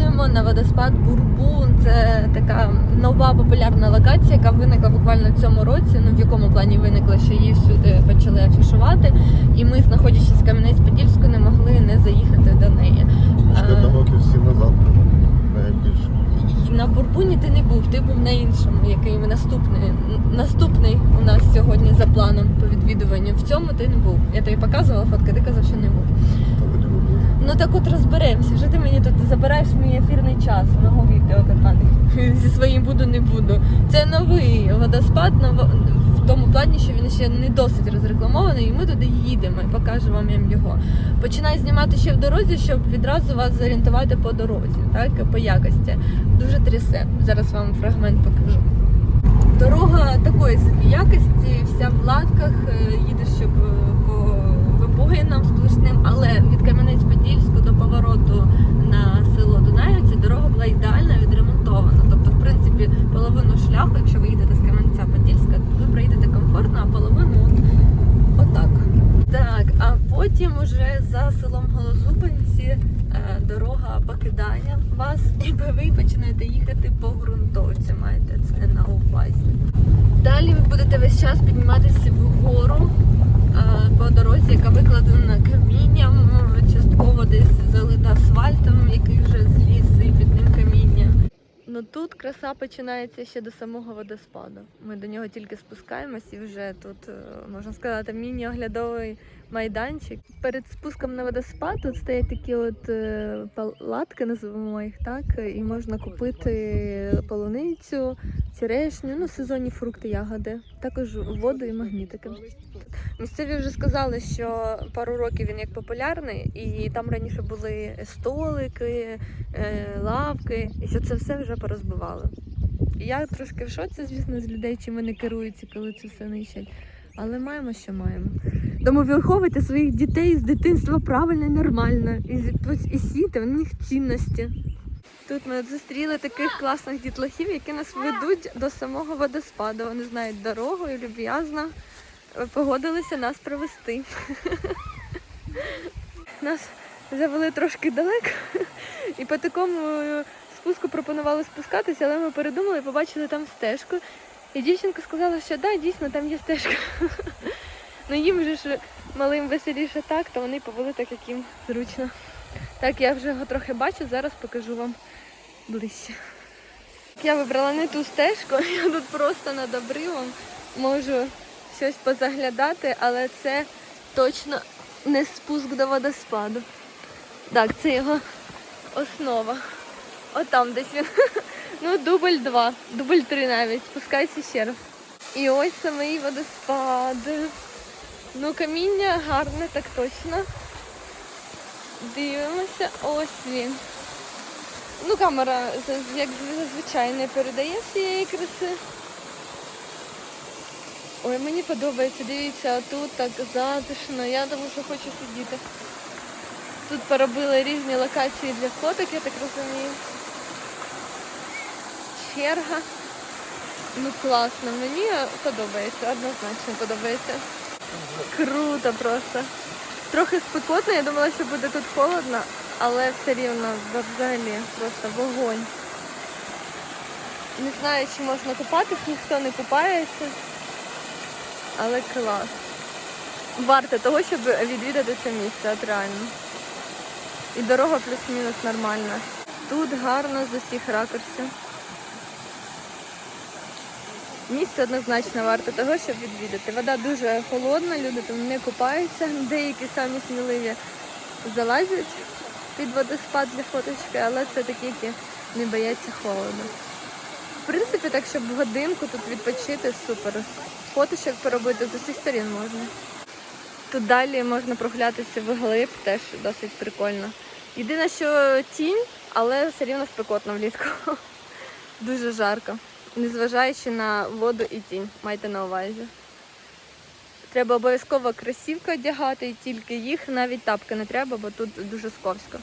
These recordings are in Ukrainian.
їдемо на водоспад Бурбун. Це така нова популярна локація, яка виникла буквально в цьому році. Ну в якому плані виникла, що її всюди почали афішувати. І ми, знаходячись в Кам'янець-Подільську, не могли не заїхати до неї. Е, років назад. На Бурбуні ти не був, ти був на іншому, який наступний. Наступний у нас сьогодні за планом по відвідуванню. В цьому ти не був. Я тобі показувала фотки, ти казав, що не був. Та вроді би був. Ну так от розберемося. Що ти мені тут забираєш мій ефірний час мого відео катати? Зі своїм буду не буду. Це новий водоспад в тому плані, що він ще не досить розрекламований, і ми туди їдемо і покажу вам його. Починаю знімати ще в дорозі, щоб відразу вас зорієнтувати по дорозі, так по якості. Дуже трясе. Зараз вам фрагмент покажу. Дорога такої собі якості, вся в латках, е, їдеш щоб е, по вибоїнам сплошним, але від Кам'янець-Подільську до повороту на село Дунаївці дорога була ідеально відремонтована. Тобто, в принципі, половину шляху, якщо ви їдете з Кам'янця-Подільська, ви проїдете комфортно, а половину от, отак. Так, а потім уже за селом Голозубинці е, дорога покидає вас, і ви починаєте їхати по ґрунтовці. Маєте це на увазі. Далі ви будете весь час підніматися вгору по дорозі, яка викладена камінням, е, частково десь залита асфальтом, який вже зліз і під ним каміння. Ну тут краса починається ще до самого водоспаду. Ми до нього тільки спускаємось і вже тут, е, можна сказати, міні-оглядовий майданчик. Перед спуском на водоспад тут стоять такі от е, палатки, називаємо їх так, і можна купити полуницю, черешню, ну сезонні фрукти, ягоди, також воду і магнітики. Місцеві вже сказали, що пару років він як популярний, і там раніше були столики, е, лавки, і що це все вже порозбивали. Я трошки в шоці, звісно, з людей, чим вони керуються, коли це все нищать. Але маємо, що маємо. Тому виховуйте своїх дітей з дитинства правильно і нормально. І, і сійте в них цінності. Тут ми зустріли таких класних дітлахів, які нас ведуть до самого водоспаду. Вони знають дорогу і люб'язно погодилися нас провести. Нас завели трошки далеко і по такому е, спуску пропонували спускатися, але ми передумали побачили там стежку. І дівчинка сказала, що да, дійсно там є стежка. Ну їм же ж малим веселіше так, то вони повели так, як їм зручно. Так, я вже його трохи бачу, зараз покажу вам ближче. Я вибрала не ту стежку, я тут просто над обривом можу щось позаглядати, але це точно не спуск до водоспаду. Так, це його основа. Отам десь він. Ну, дубль 2, дубль 3 навіть. Спускайся ще раз. І ось самий водоспад. Ну, каміння гарне, так точно. Дивимося, ось він. Ну, камера, як зазвичай, не передає всієї краси. Ой, мені подобається, дивіться, тут так затишно, я тому що хочу сидіти. Тут поробили різні локації для фоток, я так розумію. Черга. Ну класно, мені подобається, однозначно подобається. Круто просто. Трохи спекотно, я думала, що буде тут холодно, але все рівно взагалі просто вогонь. Не знаю, чи можна купатись, ніхто не купається. Але клас. Варто того, щоб відвідати це місце, от реально. І дорога плюс-мінус нормальна. Тут гарно з усіх ракурсів. Місце однозначно варто того, щоб відвідати. Вода дуже холодна, люди там не купаються. Деякі самі сміливі залазять під водоспад для фоточки, але це такі, які не бояться холоду. В принципі, так, щоб годинку тут відпочити, супер. Фоточок поробити з усіх сторін можна. Тут далі можна прогулятися вглиб, теж досить прикольно. Єдине, що тінь, але все рівно спекотно влітку. Дуже жарко. Незважаючи на воду і тінь, майте на увазі. Треба обов'язково кросівки одягати, і тільки їх, навіть тапки не треба, бо тут дуже сковсько.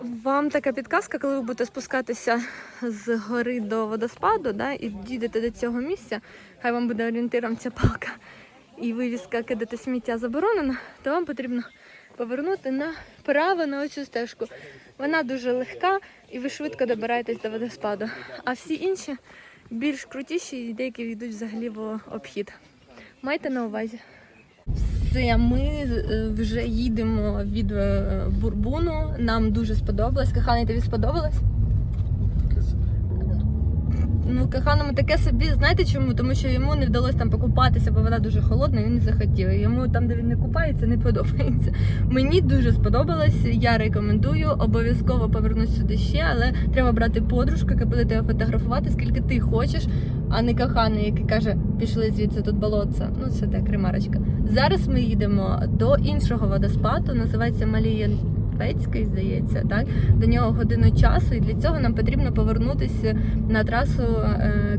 Вам така підказка, коли ви будете спускатися з гори до водоспаду, да, і дійдете до цього місця, хай вам буде орієнтиром ця палка і вивіска кидати сміття заборонено, то вам потрібно повернути направо на оцю стежку. Вона дуже легка і ви швидко добираєтесь до водоспаду. А всі інші більш крутіші і деякі йдуть взагалі в обхід. Майте на увазі. Все, ми е, вже їдемо від е, Бурбуну. Нам дуже сподобалось. Коханий, тобі сподобалось? Ну, коханому таке собі, знаєте чому? Тому що йому не вдалося там покупатися, бо вода дуже холодна, і він не захотів. Йому там, де він не купається, не подобається. Мені дуже сподобалось. Я рекомендую. Обов'язково повернусь сюди ще, але треба брати подружку, яка буде тебе фотографувати, скільки ти хочеш, а не коханий, який каже, пішли звідси тут болотце. Ну, це так, ремарочка. Зараз ми їдемо до іншого водоспаду, називається Малія. Пецький, здається, так до нього годину часу, і для цього нам потрібно повернутися на трасу е,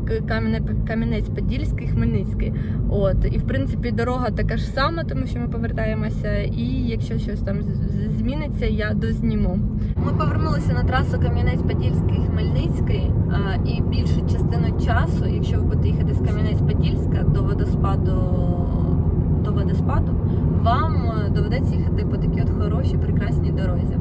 Кам'янець-Подільський, Хмельницький. От і в принципі дорога така ж сама, тому що ми повертаємося. І якщо щось там зміниться, я дозніму. Ми повернулися на трасу Кам'янець-Подільський, Хмельницький, і більшу частину часу, якщо ви будете їхати з Кам'янець-Подільська до водоспаду до водоспаду, вам е, доведеться їхати по такій от хорошій, прекрасній дорозі.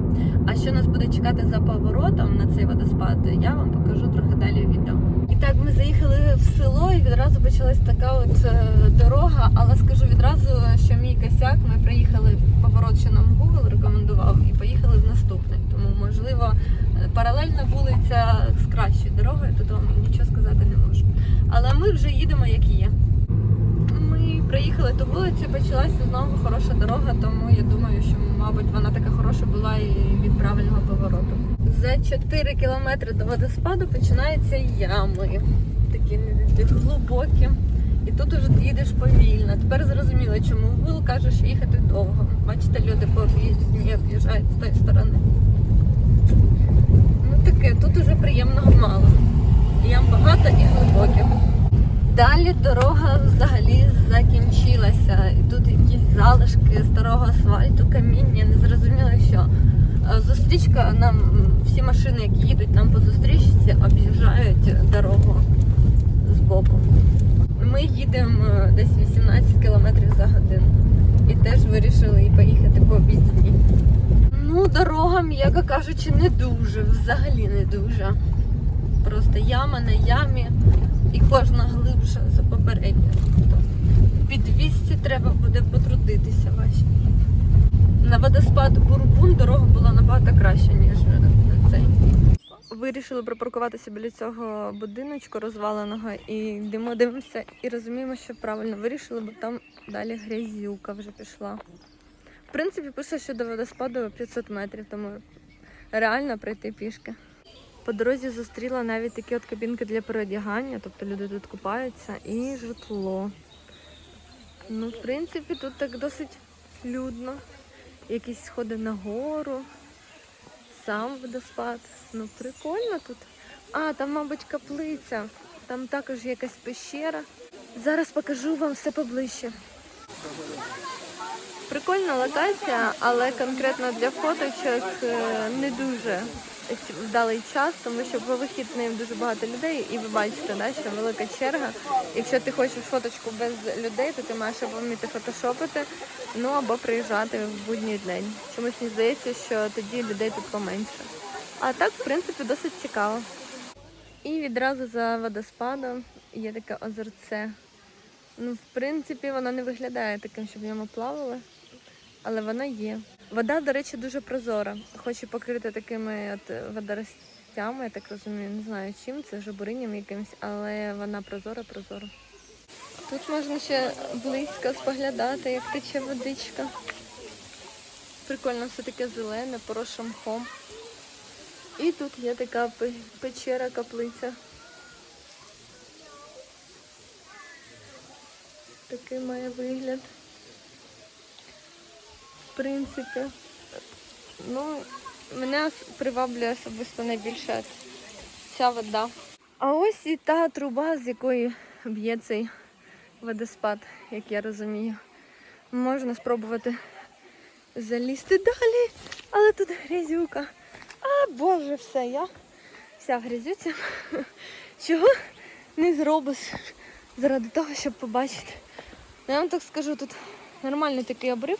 А що нас буде чекати за поворотом на цей водоспад, я вам покажу трохи далі в відео. І так, ми заїхали в село і відразу почалась така от е, дорога, але скажу відразу, що мій косяк, ми приїхали поворот, що нам Google рекомендував, і поїхали в наступний. Тому, можливо, паралельна вулиця з кращою дорогою, тут вам нічого сказати не можу. Але ми вже їдемо як є. Проїхали ту вулицю, почалася знову хороша дорога, тому я думаю, що, мабуть, вона така хороша була і від правильного повороту. За 4 кілометри до водоспаду починаються ями, такі глибокі. І тут уже їдеш повільно. Тепер зрозуміло, чому Гул каже, що їхати довго. Бачите, люди по об'їзді об'їжджають з тої сторони. Ну таке, тут уже приємного мало. Ям багато і глибоких. Далі дорога взагалі закінчилася. І тут якісь залишки старого асфальту, каміння, не зрозуміло що. Е, Зустрічка нам, всі машини, які їдуть нам по зустрічці, об'їжджають дорогу з боку. Ми їдемо е, десь 18 км за годину. І теж вирішили і поїхати по об'їзді. Ну, дорога, м'яко кажучи, не дуже, взагалі не дуже. Просто яма на ямі і кожна глибша за попередню. Тобто під 200 треба буде потрудитися ваші. На водоспад Бурбун дорога була набагато краща, ніж на цей. Вирішили припаркуватися біля цього будиночку розваленого і йдемо, дивимося і розуміємо, що правильно вирішили, бо там далі грязюка вже пішла. В принципі, пише, що до водоспаду 500 метрів, тому реально пройти пішки. По дорозі зустріла навіть такі от кабінки для переодягання, тобто люди тут купаються, і житло. Ну, в принципі, тут так досить людно. Якісь сходи на гору, сам водоспад. Ну, прикольно тут. А, там, мабуть, каплиця. Там також якась пещера. Зараз покажу вам все поближче. Прикольна локація, але конкретно для фоточок е, не дуже вдалий час, тому що по вихідним дуже багато людей, і ви бачите, да, що велика черга. Якщо ти хочеш фоточку без людей, то ти маєш або вміти фотошопити, ну або приїжджати в будній день. Чомусь мені здається, що тоді людей тут поменше. А так, в принципі, досить цікаво. І відразу за водоспадом є таке озерце. Ну, в принципі, воно не виглядає таким, щоб в ньому плавали, але воно є. Вода, до речі, дуже прозора, хоч і покрита такими от водоростями, я так розумію, не знаю чим, це жабуриням якимось, але вона прозора, прозора. Тут можна ще близько споглядати, як тече водичка. Прикольно, все таке зелене, поросше мхом. І тут є така печера, каплиця. Такий має вигляд. Принципі, ну, мене приваблює особисто найбільше ця вода. А ось і та труба, з якої б'є цей водоспад, як я розумію. Можна спробувати залізти далі, але тут грязюка. А боже, все, я вся в грязюці. Чого не зробиш заради того, щоб побачити. Я вам так скажу, тут нормальний такий обрив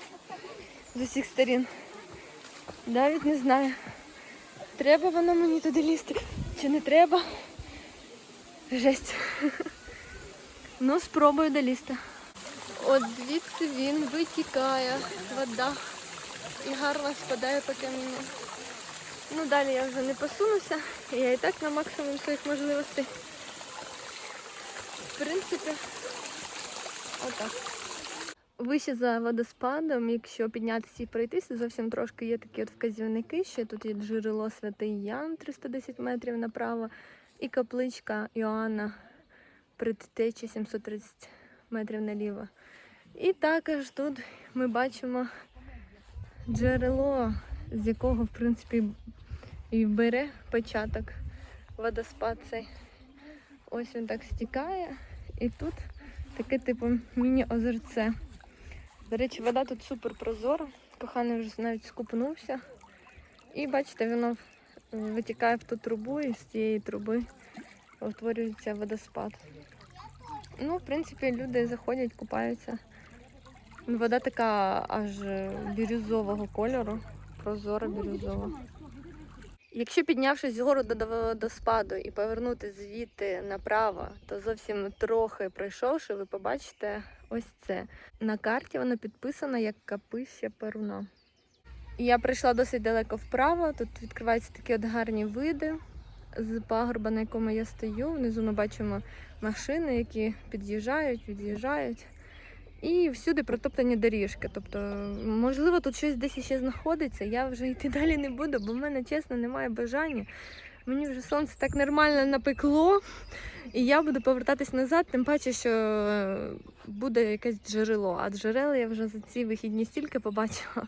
з усіх сторін. Навіть не знаю, Треба воно мені туди лізти. Чи не треба? Жесть. Ну, спробую долізти. От звідси він витікає, вода. І гарно спадає по камінню. Ну, далі я вже не посунуся. Я і так на максимум своїх можливостей. В принципі, отак. Вище за водоспадом, якщо піднятися і пройтися, зовсім трошки є такі от вказівники. Ще тут є джерело Святий Ян 310 метрів направо і капличка Іоанна предтечі 730 метрів наліво. І також тут ми бачимо джерело, з якого, в принципі, і бере початок водоспад цей. Ось він так стікає, і тут таке типу міні-озерце. До речі, вода тут супер прозора. Коханий вже навіть скупнувся. І бачите, воно витікає в ту трубу, і з цієї труби утворюється водоспад. Ну, в принципі, люди заходять, купаються. Вода така аж бірюзового кольору, прозора бірюзова. Якщо піднявшись з гору до водоспаду і повернути звідти направо, то зовсім трохи пройшовши, ви побачите ось це. На карті воно підписано як капище Перуна. Я прийшла досить далеко вправо. Тут відкриваються такі от гарні види з пагорба, на якому я стою. Внизу ми бачимо машини, які під'їжджають, від'їжджають. І всюди протоптані доріжки. Тобто, можливо, тут щось десь ще знаходиться. Я вже йти далі не буду, бо в мене чесно немає бажання. Мені вже сонце так нормально напекло, і я буду повертатись назад, тим паче, що е, буде якесь джерело. А джерела я вже за ці вихідні стільки побачила,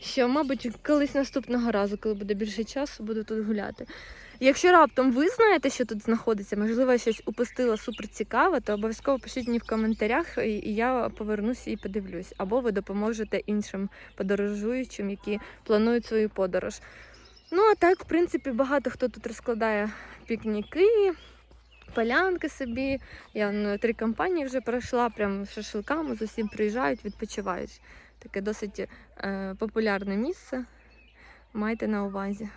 що, мабуть, колись наступного разу, коли буде більше часу, буду тут гуляти. Якщо раптом ви знаєте, що тут знаходиться, можливо, я щось упустила супер цікаве, то обов'язково пишіть мені в коментарях, і я повернуся і подивлюсь. Або ви допоможете іншим подорожуючим, які планують свою подорож. Ну, а так, в принципі, багато хто тут розкладає пікніки, полянки собі. Я ну, три компанії вже пройшла, прям шашликами, з усім приїжджають, відпочивають. Таке досить е, популярне місце. Майте на увазі.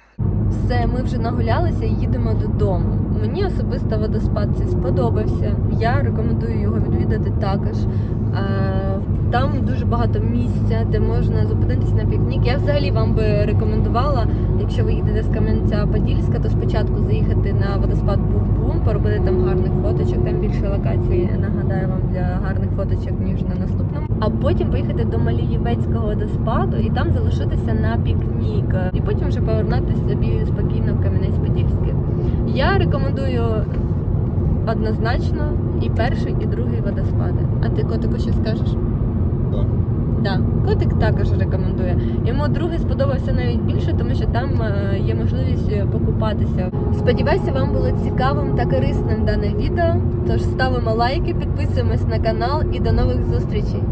Все, ми вже нагулялися і їдемо додому. Мені особисто водоспад цей сподобався. Я рекомендую його відвідати також. Е, Там дуже багато місця, де можна зупинитись на пікнік. Я взагалі вам би рекомендувала, якщо ви їдете з Кам'янця-Подільська, то спочатку заїхати на водоспад Був-Бум, поробити там гарних фоточок. Там більше локацій, нагадаю вам, для гарних фоточок, ніж на наступному. А потім поїхати до Малієвецького водоспаду і там залишитися на пікнік. І потім вже повернутися собі спокійно в Кам'янець-Подільський. Я рекомендую однозначно і перший, і другий водоспади. А ти котику що скажеш? Так. Да, котик також рекомендує. Йому другий сподобався навіть більше, тому що там е, є можливість е, покупатися. Сподіваюся, вам було цікавим та корисним дане відео. Тож ставимо лайки, підписуємось на канал і до нових зустрічей.